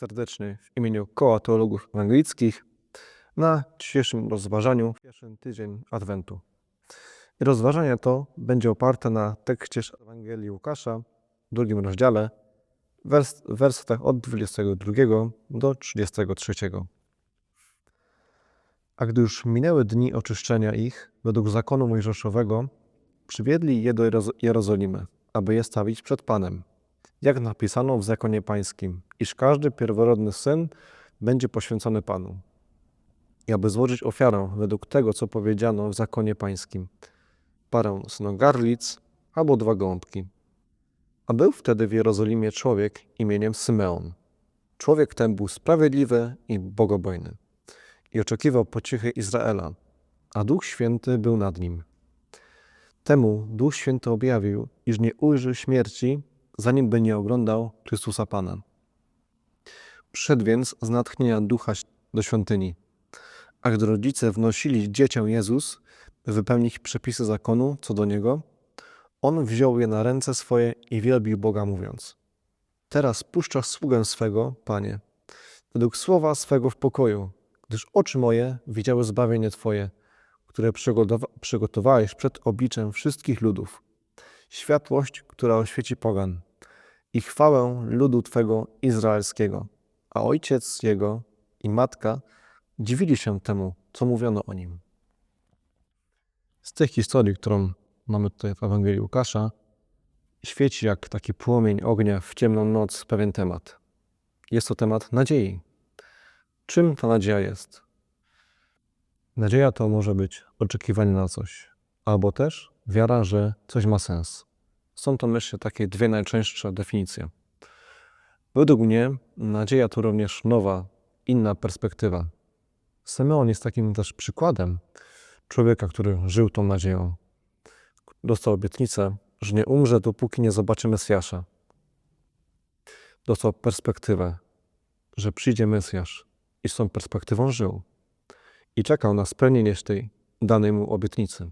serdecznie w imieniu Koła Teologów Ewangelickich na dzisiejszym rozważaniu pierwszy tydzień Adwentu. Rozważanie to będzie oparte na tekście Ewangelii Łukasza w drugim rozdziale, wers wersetach od 22 do 33. A gdy już minęły dni oczyszczenia ich według zakonu mojżeszowego, przywiedli je do Jeroz Jerozolimy, aby je stawić przed Panem jak napisano w zakonie pańskim, iż każdy pierworodny syn będzie poświęcony Panu. I aby złożyć ofiarę według tego, co powiedziano w zakonie pańskim, parę synogarlic albo dwa gąbki. A był wtedy w Jerozolimie człowiek imieniem Symeon. Człowiek ten był sprawiedliwy i bogobojny i oczekiwał pociechy Izraela, a Duch Święty był nad nim. Temu Duch Święty objawił, iż nie ujrzy śmierci, zanim nie oglądał Chrystusa Pana. Przyszedł więc z natchnienia ducha do świątyni. A gdy rodzice wnosili dziecię Jezus, by wypełnić przepisy zakonu co do niego, on wziął je na ręce swoje i wielbił Boga, mówiąc: Teraz puszczasz sługę swego, panie, według słowa swego w pokoju, gdyż oczy moje widziały zbawienie Twoje, które przygotowałeś przed obliczem wszystkich ludów, światłość, która oświeci pogan i chwałę ludu Twego izraelskiego. A ojciec jego i matka dziwili się temu, co mówiono o nim. Z tej historii, którą mamy tutaj w Ewangelii Łukasza, świeci jak taki płomień ognia w ciemną noc pewien temat. Jest to temat nadziei. Czym ta nadzieja jest? Nadzieja to może być oczekiwanie na coś, albo też wiara, że coś ma sens. Są to, myślę, takie dwie najczęstsze definicje. Według mnie nadzieja to również nowa, inna perspektywa. Simeon jest takim też przykładem człowieka, który żył tą nadzieją. Dostał obietnicę, że nie umrze, dopóki nie zobaczy Mesjasza. Dostał perspektywę, że przyjdzie Mesjasz i z tą perspektywą żył. I czekał na spełnienie tej danej mu obietnicy.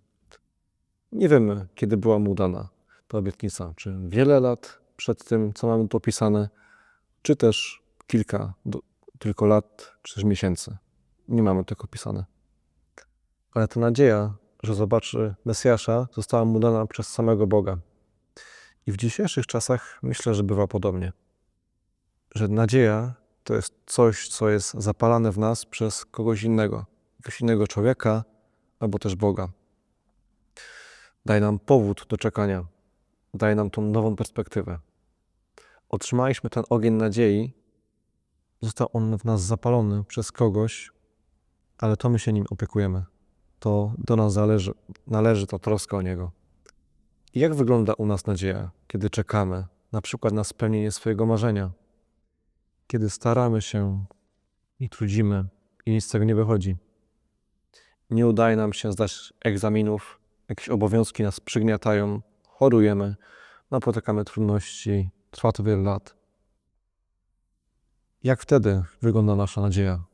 Nie wiemy, kiedy była mu dana ta obietnica, czy wiele lat przed tym, co mamy tu opisane, czy też kilka do, tylko lat, czy też miesięcy. Nie mamy tego opisane. Ale ta nadzieja, że zobaczy Mesjasza, została mu dana przez samego Boga. I w dzisiejszych czasach myślę, że bywa podobnie. Że nadzieja to jest coś, co jest zapalane w nas przez kogoś innego, jakiegoś innego człowieka albo też Boga. Daj nam powód do czekania, daje nam tą nową perspektywę. Otrzymaliśmy ten ogień nadziei, został on w nas zapalony przez kogoś, ale to my się nim opiekujemy. To do nas zależy, należy ta troska o niego. I jak wygląda u nas nadzieja, kiedy czekamy, na przykład na spełnienie swojego marzenia? Kiedy staramy się i trudzimy i nic z tego nie wychodzi. Nie udaje nam się zdać egzaminów, jakieś obowiązki nas przygniatają, chorujemy, napotykamy trudności, trwa to wiele lat. Jak wtedy wygląda nasza nadzieja?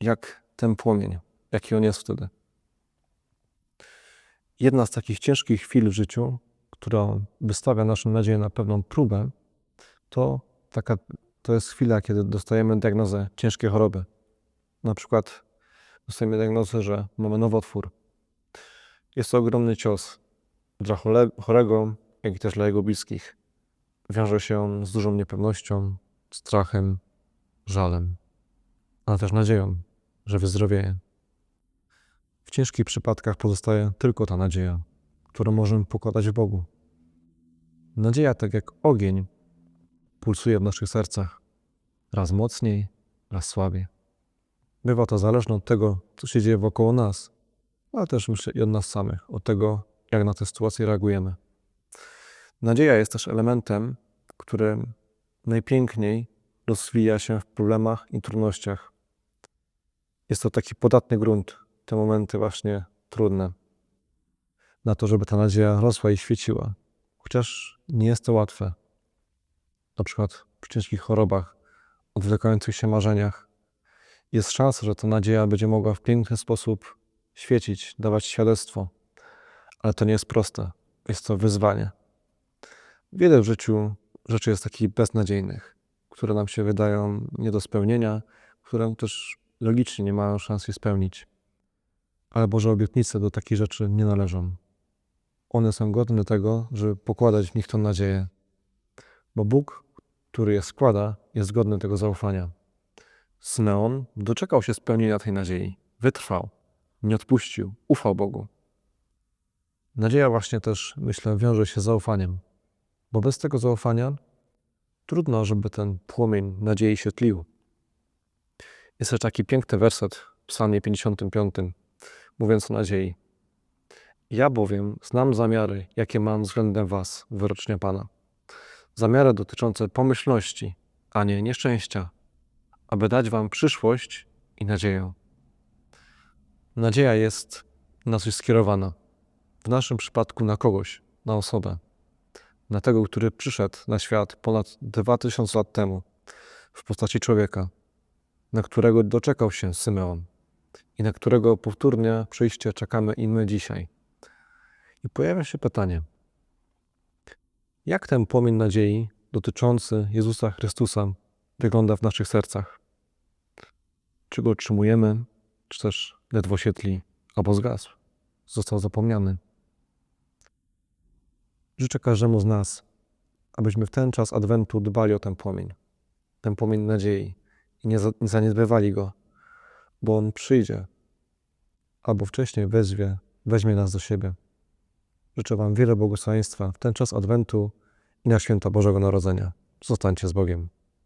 Jak ten płomień, jaki on jest wtedy? Jedna z takich ciężkich chwil w życiu, która wystawia naszą nadzieję na pewną próbę, to, taka, to jest chwila, kiedy dostajemy diagnozę ciężkiej choroby. Na przykład dostajemy diagnozę, że mamy nowotwór. Jest to ogromny cios dla chorego, jak i też dla jego bliskich. Wiąże się on z dużą niepewnością, strachem, żalem, ale też nadzieją, że wyzdrowieje. W ciężkich przypadkach pozostaje tylko ta nadzieja, którą możemy pokładać w Bogu. Nadzieja, tak jak ogień, pulsuje w naszych sercach, raz mocniej, raz słabiej. Bywa to zależne od tego, co się dzieje wokoło nas, ale też myślę i od nas samych, od tego, jak na te sytuacje reagujemy. Nadzieja jest też elementem, który najpiękniej rozwija się w problemach i trudnościach. Jest to taki podatny grunt, te momenty właśnie trudne, na to, żeby ta nadzieja rosła i świeciła. Chociaż nie jest to łatwe. Na przykład przy ciężkich chorobach, odwlekających się marzeniach, jest szansa, że ta nadzieja będzie mogła w piękny sposób świecić, dawać świadectwo ale to nie jest proste. Jest to wyzwanie. Wiele w życiu rzeczy jest takich beznadziejnych, które nam się wydają nie do spełnienia, które też logicznie nie mają szans się spełnić. Ale Boże obietnice do takich rzeczy nie należą. One są godne tego, żeby pokładać w nich tą nadzieję. Bo Bóg, który je składa, jest godny tego zaufania. Symeon doczekał się spełnienia tej nadziei. Wytrwał, nie odpuścił, ufał Bogu. Nadzieja właśnie też, myślę, wiąże się z zaufaniem. Bo bez tego zaufania trudno, żeby ten płomień nadziei się tlił. Jest też taki piękny werset w psalmie 55, mówiąc o nadziei. Ja bowiem znam zamiary, jakie mam względem was, wyrocznia Pana. Zamiary dotyczące pomyślności, a nie nieszczęścia, aby dać wam przyszłość i nadzieję. Nadzieja jest na coś skierowana. W naszym przypadku na kogoś, na osobę. Na tego, który przyszedł na świat ponad 2000 lat temu w postaci człowieka, na którego doczekał się Symeon i na którego powtórne przyjście czekamy i my dzisiaj. I pojawia się pytanie, jak ten płomień nadziei dotyczący Jezusa Chrystusa wygląda w naszych sercach? Czy go otrzymujemy, czy też ledwo świetli albo zgasł, został zapomniany? Życzę każdemu z nas, abyśmy w ten czas Adwentu dbali o ten płomień, ten płomień nadziei i nie za- nie zaniedbywali go, bo on przyjdzie albo wcześniej wezwie, weźmie nas do siebie. Życzę Wam wiele błogosławieństwa w ten czas Adwentu i na święta Bożego Narodzenia. Zostańcie z Bogiem.